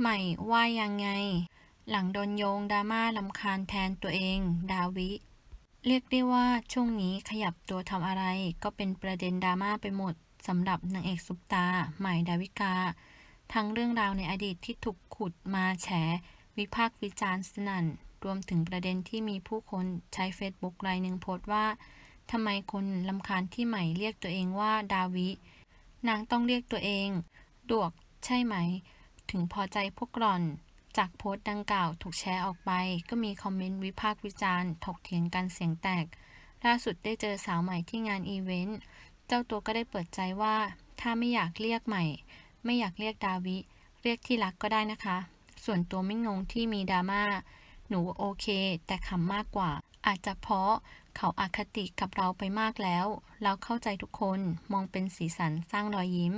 ใหม่ว่ายังไง หลังโดนโยงดราม่าลำคาญแทนตัวเอง ดาวิ เรียกได้ว่าช่วงนี้ขยับตัวทำอะไร ก็เป็นประเด็นดราม่าไปหมดสำหรับนางเอกซุปตา ใหม่ดาวิกา ทั้งเรื่องราวในอดีตที่ถูกขุดมาแฉ วิพากษ์วิจารณ์สนั่น รวมถึงประเด็นที่มีผู้คนใช้ Facebook รายหนึ่งโพสต์ว่าทำไมคนลำคาญที่ใหม่เรียกตัวเองว่าดาวิ นางต้องเรียกตัวเอง ดวกใช่ไหม ถึงพอใจพวกหล่อน จากโพสต์ดังกล่าวถูกแชร์ออกไป ก็มีคอมเมนต์วิพากษ์วิจารณ์ ถกเถียงกันเสียงแตก ล่าสุดได้เจอสาวใหม่ที่งานอีเวนต์ เจ้าตัวก็ได้เปิดใจว่า ถ้าไม่อยากเรียกใหม่ ไม่อยากเรียกดาวิ เรียกที่รักก็ได้นะคะ ส่วนตัวไม่งงที่มีดราม่า หนูโอเค แต่ขำมากกว่า อาจจะเพราะเขาอาคติกับเราไปมากแล้ว เราเข้าใจทุกคน มองเป็นสีสันสร้างรอยยิ้ม